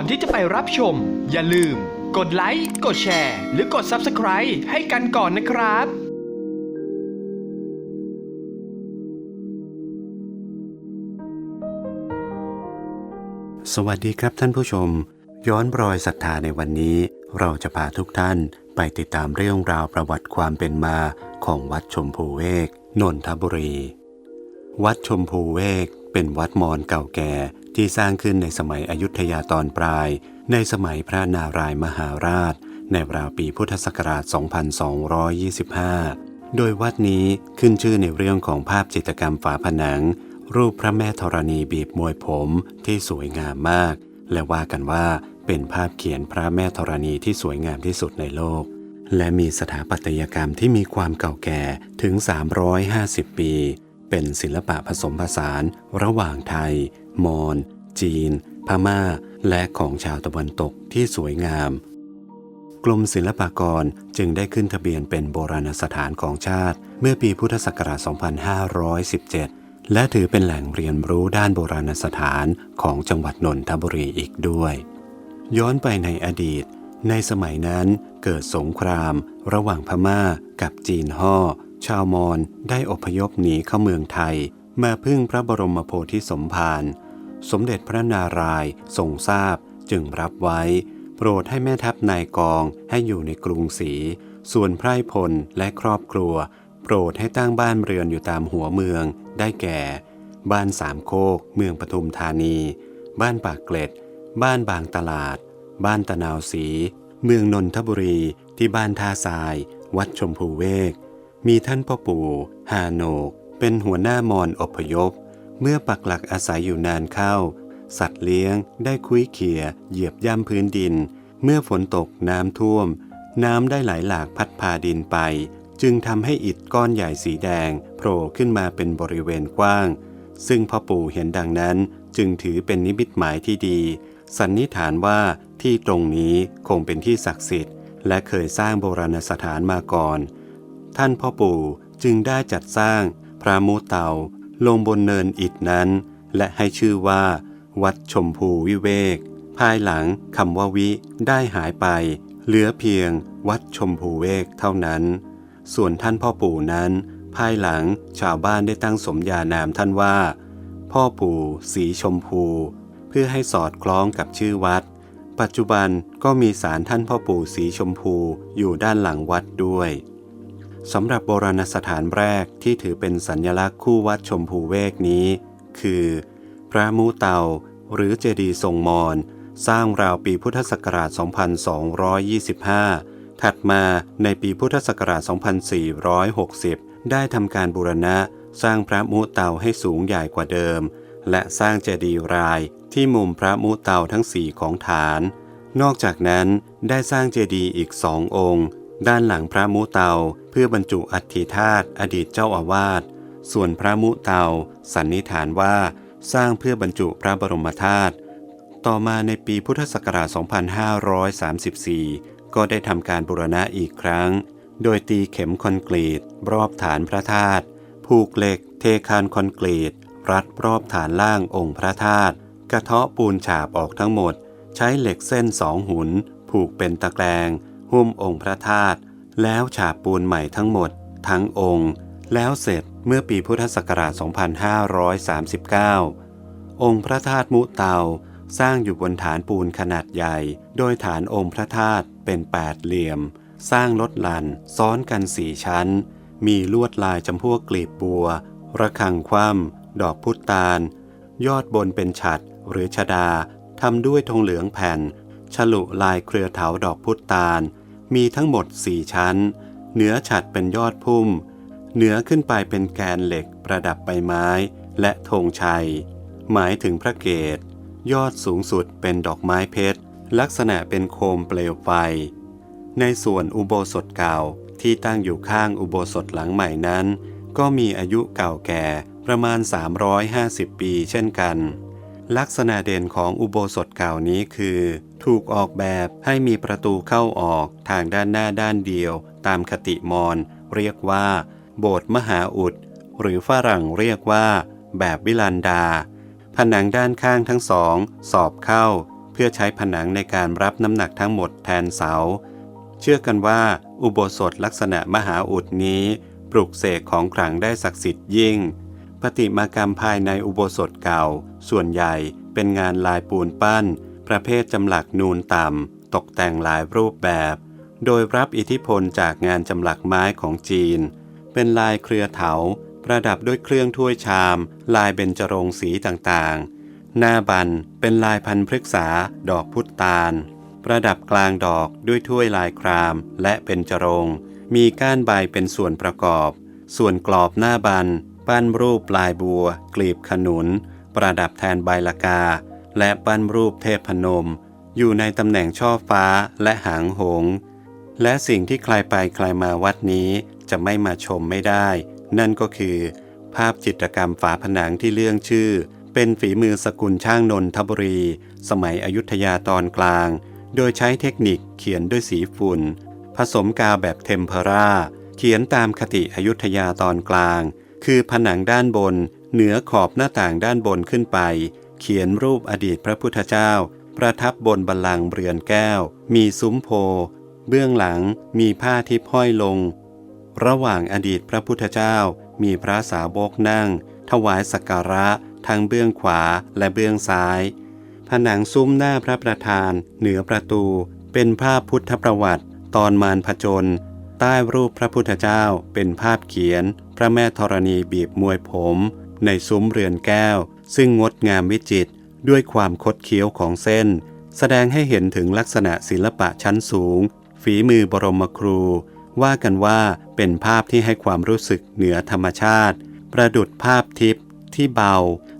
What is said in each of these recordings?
ก่อนที่จะไปรับชม อย่าลืม กดไลค์ กดแชร์ หรือกด Subscribe ให้กันก่อนนะครับสวัสดีครับท่านผู้ชม ย้อนรอยศรัทธาในวันนี้ เราจะพาทุกท่านไปติดตามเรื่องราวประวัติความเป็นมาของวัดชมพูเวกนนทบุรี วัดชมพูเวกเป็นวัดมอญเก่าแก่ ที่สร้างขึ้นในสมัยอยุธยาตอนปลาย ในสมัยพระนารายมหาราช ในราวปีพุทธศักราช 2225 โดยวัดนี้ขึ้นชื่อในเรื่องของภาพจิตรกรรมฝาผนัง รูปพระแม่ธรณีบีบมวยผมที่สวยงามมาก และว่ากันว่าเป็นภาพเขียนพระแม่ธรณีที่สวยงามที่สุดในโลก และมีสถาปัตยกรรมที่มีความเก่าแก่ถึง 350 ปี เป็นศิลปะผสมผสาน ระหว่างไทย มอญ จีน พม่า และของชาวตะวันตกที่สวยงาม กรมศิลปากรจึงได้ขึ้นทะเบียนเป็นโบราณสถานของชาติ เมื่อปีพุทธศักราช 2517 และถือเป็นแหล่งเรียนรู้ด้านโบราณสถานของจังหวัดนนทบุรีอีกด้วย ย้อนไปในอดีต ในสมัยนั้นเกิดสงคราม ระหว่างพม่ากับจีนฮ่อชาวมอญได้อพยพหนีเข้าเมืองไทย มาพึ่งพระบรมโพธิสมภาร สมเด็จพระนารายณ์ทรงทราบจึงรับไว้ โปรดให้แม่ทัพนายกองให้อยู่ในกรุงศรีส่วนไพร่พลและครอบครัว โปรดให้ตั้งบ้านเรือนอยู่ตามหัวเมือง ได้แก่ บ้านสามโคก เมืองปทุมธานี บ้านปากเกร็ด บ้านบางตลาด บ้านตะนาวศรีเมืองนนทบุรีที่บ้านท่าทราย วัดชมพูเวก มีท่านพ่อปู่ฮาโนก เป็นหัวหน้ามอนอพยพ เมื่อปักหลักอาศัยอยู่นานเข้า สัตว์เลี้ยงได้คุ้ยเขี่ยเหยียบย่ำพื้นดิน เมื่อฝนตกน้ำท่วม น้ำได้ไหลหลากพัดพาดินไป จึงทำให้อิฐก้อนใหญ่สีแดงโผล่ขึ้นมาเป็นบริเวณกว้าง ซึ่งพ่อปู่เห็นดังนั้นจึงถือเป็นนิมิตหมายที่ดี สันนิษฐานว่าที่ตรงนี้คงเป็นที่ศักดิ์สิทธิ์ และเคยสร้างโบราณสถานมาก่อน ท่านพ่อปู่จึงได้จัดสร้างพระมูเตา ลงบนเนินอิฐนั้น และให้ชื่อว่า วัดชมพูวิเวก ภายหลังคำว่าวิได้หายไป เหลือเพียงวัดชมพูเวกเท่านั้น ส่วนท่านพ่อปู่นั้น ภายหลังชาวบ้านได้ตั้งสมญานามท่านว่า พ่อปู่สีชมพู เพื่อให้สอดคล้องกับชื่อวัด ปัจจุบันก็มีศาลท่านพ่อปู่สีชมพูอยู่ด้านหลังวัดด้วย สำหรับโบราณสถานแรกที่ถือเป็นสัญลักษณ์คู่วัดชมพูเวกนี้ คือ พระมูเตา หรือเจดีย์ทรงมอญสร้างราวปีพุทธศักราช 2225 ถัดมาในปีพุทธศักราช 2460 ได้ทำการบูรณะสร้างพระมูเตาให้สูงใหญ่กว่าเดิม และสร้างเจดีย์รายที่มุมพระมูเตาทั้งสี่ของฐาน นอกจากนั้นได้สร้างเจดีย์อีกสององค์ ด้านหลังพระมุเตาเพื่อบรรจุอัฐิธาตุอดีตเจ้าอาวาส ส่วนพระมุเตาสันนิษฐานว่าสร้างเพื่อบรรจุพระบรมธาตุ ต่อมาในปีพุทธศักราช 2534 ก็ได้ทำการบูรณะอีกครั้ง โดยตีเข็มคอนกรีต รอบฐานพระธาตุ ผูกเหล็ก เทคานคอนกรีต รัดรอบฐานล่างองค์พระธาตุ กระเทาะปูนฉาบออกทั้งหมด ใช้เหล็กเส้นสองหุน ผูกเป็นตะแกรง หุ้มองค์พระธาตุแล้วฉาบปูนใหม่ทั้งหมด ทั้งองค์ แล้วเสร็จเมื่อปีพุทธศักราช 2539 องค์พระธาตุมุเตาสร้างอยู่บนฐานปูนขนาดใหญ่ โดยฐานองค์พระธาตุเป็นแปดเหลี่ยม สร้างลดหลั่นซ้อนกันสี่ชั้น มีลวดลายจำพวกกลีบบัว ระฆังคว่ำดอกพุตาล ยอดบนเป็นฉัดหรือชดาทำด้วยธงเหลืองแผ่น ฉลุลายเครือเถาดอกพุตาล มีทั้งหมดสี่ชั้น เหนือฉัดเป็นยอดพุ่ม เหนือขึ้นไปเป็นแกนเหล็กประดับใบไม้ และธงชัย หมายถึงพระเกศ ยอดสูงสุดเป็นดอกไม้เพชร ลักษณะเป็นโคมเปลวไฟ ในส่วนอุโบสถเก่าที่ตั้งอยู่ข้างอุโบสถหลังใหม่นั้น ก็มีอายุเก่าแก่ประมาณ 350 ปีเช่นกัน ลักษณะเด่นของอุโบสถเก่านี้คือ ถูกออกแบบให้มีประตูเข้าออกทางด้านหน้าด้านเดียว ตามคติมอญเรียกว่า โบสถ์มหาอุด หรือฝรั่งเรียกว่า แบบวิลันดา ผนังด้านข้างทั้งสอง สอบเข้า เพื่อใช้ผนังในการรับน้ำหนักทั้งหมดแทนเสา เชื่อกันว่าอุโบสถลักษณะมหาอุดนี้ ปลุกเสกของขลังได้ศักดิ์สิทธิ์ยิ่ง ปฏิมากรรมภายในอุโบสถเก่า ส่วนใหญ่เป็นงานลายปูนปั้น ประเภทจำหลักนูนต่ำ ตกแต่งหลายรูปแบบ โดยรับอิทธิพลจากงานจำหลักไม้ของจีน เป็นลายเครือเถา ประดับด้วยเครื่องถ้วยชาม ลายเบญจรงสีต่างๆ หน้าบันเป็นลายพันพฤกษา ดอกพุตาล ประดับกลางดอกด้วยถ้วยลายคราม และเบญจรงมีก้านใบเป็นส่วนประกอบ ส่วนกรอบหน้าบัน ปั้นรูปลายบัว กลีบขนุน ประดับแทนใบละกา และปั้นรูปเทพพนม อยู่ในตำแหน่งช่อฟ้าและหางหงส์และสิ่งที่ใครไปใครมาวัดนี้จะไม่มาชมไม่ได้ นั่นก็คือ ภาพจิตรกรรมฝาผนังที่เรื่องชื่อ เป็นฝีมือสกุลช่างนนทบุรี สมัยอยุธยาตอนกลาง โดยใช้เทคนิคเขียนด้วยสีฝุ่น ผสมกาวแบบเทมเพราเขียนตามคติอยุธยาตอนกลาง คือผนังด้านบน เหนือขอบหน้าต่างด้านบนขึ้นไป เขียนรูปอดีตพระพุทธเจ้า ประทับบนบัลลังก์เรือนแก้ว มีซุ้มโพ เบื้องหลังมีผ้าทิพห้อยลง ระหว่างอดีตพระพุทธเจ้า มีพระสาวกนั่ง ถวายสักการะ ทั้งเบื้องขวาและเบื้องซ้าย ผนังซุ้มหน้าพระประธาน เหนือประตู เป็นภาพพุทธประวัติ ตอนมารผจญใต้รูปพระพุทธเจ้าเป็นภาพเขียน พระแม่ธรณีบีบมวยผม ในซุ้มเรือนแก้ว ซึ่งงดงามวิจิตรด้วยความคดเคี้ยวของเส้น แสดงให้เห็นถึงลักษณะศิลปะชั้นสูง ฝีมือบรมครู ว่ากันว่าเป็นภาพที่ให้ความรู้สึกเหนือธรรมชาติ ประดุดภาพทิพย์ที่เบา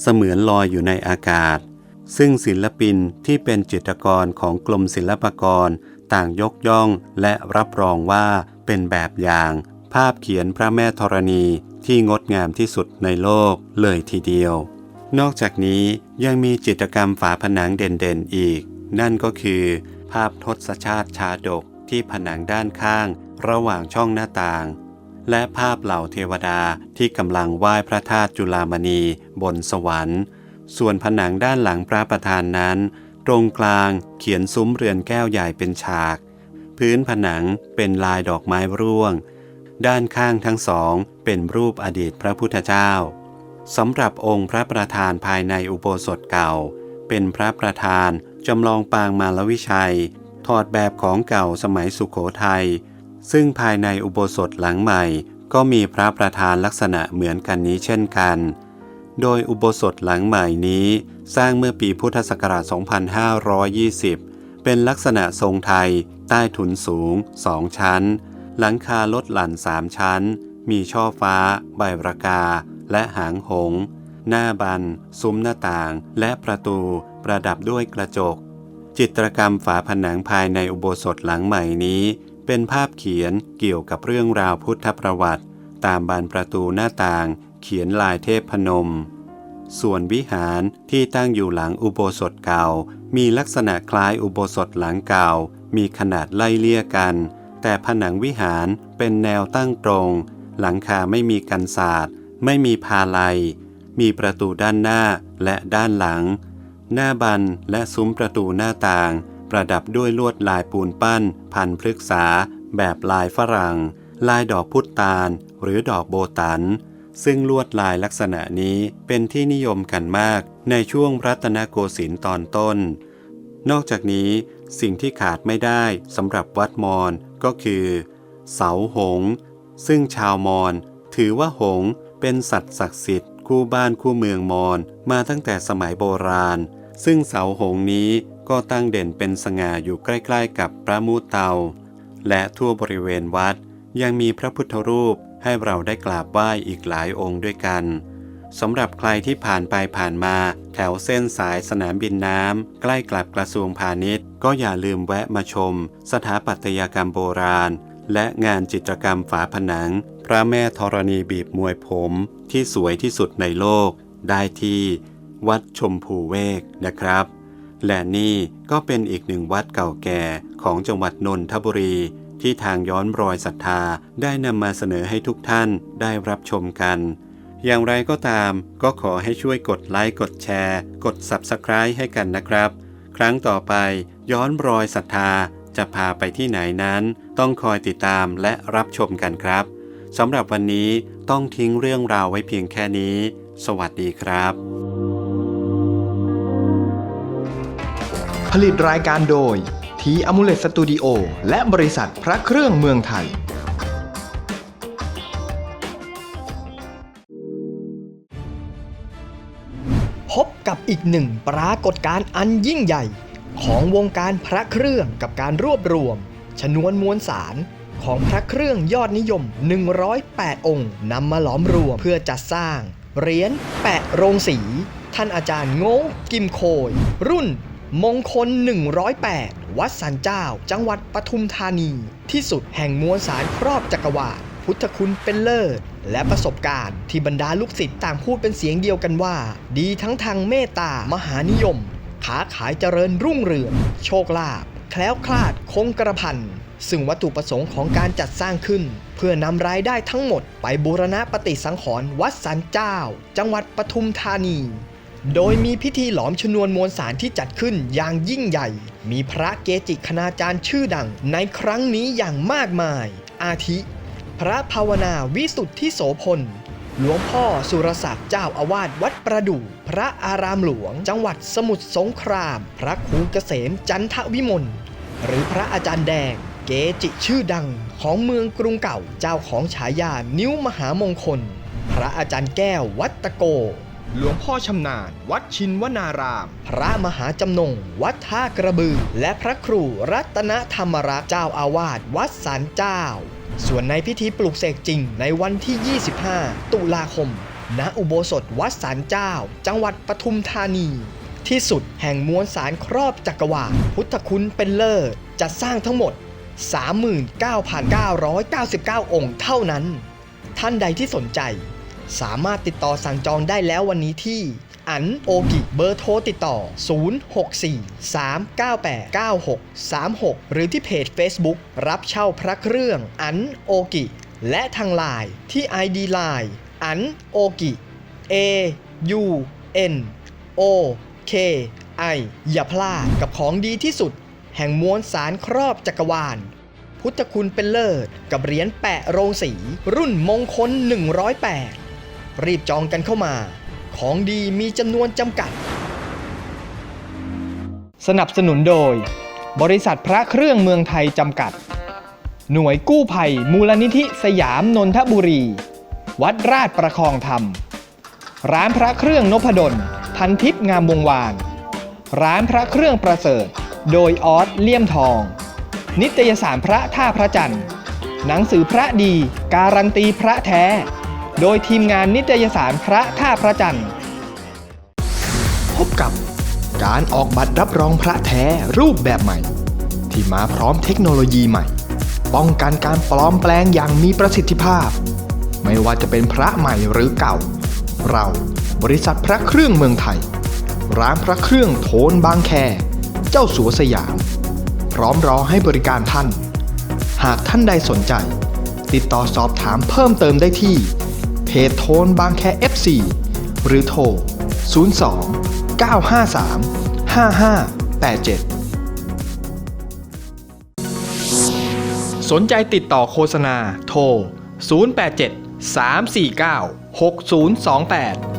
เสมือนลอยอยู่ในอากาศ ซึ่งศิลปินที่เป็นจิตรกรของกรมศิลปากร ต่างยกย่องและรับรองว่าเป็นแบบอย่าง ภาพเขียนพระแม่ธรณีที่งดงามที่สุดในโลกเลยทีเดียว นอกจากนี้ยังมีจิตรกรรมฝาผนังเด่นๆอีก นั่นก็คือ ภาพทศชาติชาดกที่ผนังด้านข้าง ระหว่างช่องหน้าต่าง และภาพเหล่าเทวดาที่กำลังไหว้พระธาตุจุลามณีบนสวรรค์ ส่วนผนังด้านหลังพระประธานนั้น ตรงกลางเขียนซุ้มเรือนแก้วใหญ่เป็นฉาก พื้นผนังเป็นลายดอกไม้ร่วง ด้านข้างทั้งสองเป็นรูปอดีตพระพุทธเจ้าสำหรับองค์พระประธานภายในอุโบสถเก่า เป็นพระประธานจำลองปางมารวิชัย ถอดแบบของเก่าสมัยสุขโขทัยซึ่งภายในอุโบสถหลังใหม่ ก็มีพระประธานลักษณะเหมือนกันนี้เช่นกัน โดยอุโบสถหลังใหม่นี้ สร้างเมื่อปีพุทธศักราช 2520 เป็นลักษณะทรงไทย ใต้ถุนสูง2ชั้น หลังคาลดหลั่น3ชั้น มีช่อฟ้า ใบระกา และหางหง หน้าบัน ซุ้มหน้าต่าง และประตูประดับด้วยกระจก จิตรกรรมฝาผนังภายในอุโบสถหลังใหม่นี้ เป็นภาพเขียนเกี่ยวกับเรื่องราวพุทธประวัติ ตามบานประตูหน้าต่าง เขียนลายเทพพนม ส่วนวิหารที่ตั้งอยู่หลังอุโบสถเก่า มีลักษณะคล้ายอุโบสถหลังเก่า มีขนาดไล่เลี่ยกัน แต่ผนังวิหารเป็นแนวตั้งตรง หลังคาไม่มีกันศาสตร์ไม่มีพาลัย มีประตูด้านหน้าและด้านหลัง หน้าบันและซุ้มประตูหน้าต่าง ประดับด้วยลวดลายปูนปั้น พันพฤกษา แบบลายฝรั่ง ลายดอกพุตาล หรือดอกโบตัน ซึ่งลวดลายลักษณะนี้เป็นที่นิยมกันมากในช่วงรัตนโกสินทร์ตอนต้น นอกจากนี้สิ่งที่ขาดไม่ได้สำหรับวัดมอญ ก็คือ เสาหงส์ซึ่งชาวมอญถือว่าหงเป็นสัตว์ศักดิ์สิทธิ์คู่บ้านคู่เมืองมอญมาตั้งแต่สมัยโบราณ ซึ่งเสาหงนี้ก็ตั้งเด่นเป็นสง่าอยู่ใกล้ๆ กับพระมูเตา และทั่วบริเวณวัดยังมีพระพุทธรูปให้เราได้กราบไหว้อีกหลายองค์ด้วยกัน สำหรับใครที่ผ่านไปผ่านมาแถวเส้นสายสนามบินน้ำใกล้กับกระทรวงพาณิชย์ ก็อย่าลืมแวะมาชม สถาปัตยกรรมโบราณ และงานจิตรกรรมฝาผนัง พระแม่ธรณีบีบมวยผม ที่สวยที่สุดในโลก ได้ที่วัดชมพูเวกนะครับ และนี่ก็เป็นอีกหนึ่งวัดเก่าแก่ของจังหวัดนนทบุรีที่ทางย้อนรอยศรัทธาได้นำมาเสนอให้ทุกท่านได้รับชมกัน อย่างไรก็ตาม ก็ขอให้ช่วยกดไลค์กดแชร์ กด Subscribe ให้กันนะครับ ครั้งต่อไปย้อนรอยศรัทธาจะพาไปที่ไหนนั้น ต้องคอยติดตามและรับชมกันครับสำหรับวันนี้ต้องทิ้งเรื่องราวไว้เพียงแค่นี้ สวัสดีครับ ผลิตรายการโดยทีอมูเลตสตูดิโอและบริษัทพระเครื่องเมืองไทย พบกับอีกหนึ่งปรากฏการณ์อันยิ่งใหญ่ ของวงการพระเครื่องกับการรวบรวม ชนวนมวลสารของพระเครื่องยอดนิยม 108 องค์นำมาหลอมรวมเพื่อจัดสร้างเหรียญแปะโรงสี ท่านอาจารย์โง่กิมโคย รุ่นมงคล 108 วัดสันเจ้า จังหวัดปทุมธานี ที่สุดแห่งมวลสารครอบจักรวาล พุทธคุณเป็นเลิศ และประสบการณ์ที่บรรดาลูกศิษย์ต่างพูดเป็นเสียงเดียวกันว่า ดีทั้งทางเมตตามหานิยมค้าขายเจริญรุ่งเรือง โชคลาภแคล้วคลาดคงกระพันซึ่งวัตถุประสงค์ของการจัดสร้างขึ้น เพื่อนำรายได้ทั้งหมดไปบูรณะปฏิสังขรณ์วัดสันเจ้า จังหวัดปทุมธานี โดยมีพิธีหลอมชนวนมวลสารที่จัดขึ้นอย่างยิ่งใหญ่ มีพระเกจิคณาจารย์ชื่อดังในครั้งนี้อย่างมากมาย อาทิ พระภาวนาวิสุทธิโสพล หลวงพ่อสุรศักดิ์เจ้าอาวาสวัดประดู่พระอารามหลวง จังหวัดสมุทรสงคราม พระครูเกษมจันทวิมล หรือพระอาจารย์แดง เกจิชื่อดังของเมืองกรุงเก่า เจ้าของฉายานิ้วมหามงคล พระอาจารย์แก้ววัดตะโก หลวงพ่อชำนาญ วัดชินวนาราม พระมหาจำนง วัดท่ากระบือ และพระครูรัตนธรรมรักษ์เจ้าอาวาสวัดสารเจ้า ส่วนในพิธีปลุกเสกจริงในวันที่ 25 ตุลาคม ณ อุโบสถวัดสารเจ้า จังหวัดปทุมธานี ที่สุดแห่งมวลสารครอบจักรวาลพุทธคุณเป็นเลิศจัดสร้างทั้งหมด 39,999 องค์เท่านั้น ท่านใดที่สนใจ สามารถติดต่อสั่งจองได้แล้ววันนี้ที่ อันโอกิเบอร์โทรติดต่อ 064-398-9636 หรือที่เพจ Facebook รับเช่าพระเครื่องอันโอกิ และทางไลน์ที่ ID Line อันโอกิ A U N O K I อย่าพลาดกับของดีที่สุด แห่งมวลสารครอบจักรวาล พุทธคุณเป็นเลิศ กับเหรียญแปะโรงสี รุ่นมงคล 108 รีบจองกันเข้ามา ของดีมีจำนวนจำกัด สนับสนุนโดย บริษัทพระเครื่องเมืองไทยจำกัด หน่วยกู้ภัย มูลนิธิสยามนนทบุรี วัดราชประคองธรรม ร้านพระเครื่องนพดลพันทิพย์งามวงวาน ร้านพระเครื่องประเสริฐ โดยออสเลี่ยมทอง นิตยสารพระท่าพระจันทร์ หนังสือพระดี การันตีพระแท้ โดยทีมงานนิตยสารพระท่าพระจันทร์ พบกับการออกบัตรรับรองพระแท้รูปแบบใหม่ ที่มาพร้อมเทคโนโลยีใหม่ ป้องกันการปลอมแปลงอย่างมีประสิทธิภาพ ไม่ว่าจะเป็นพระใหม่หรือเก่า เราบริษัทพระเครื่องเมืองไทย ร้านพระเครื่องโทนบางแค เจ้าสัวสยาม พร้อมรอให้บริการท่าน หากท่านใดสนใจ ติดต่อสอบถามเพิ่มเติมได้ที่ เพจโทนบางแค FC หรือโทร 02 953 5587 สนใจติดต่อโฆษณาโทร 087 349 6028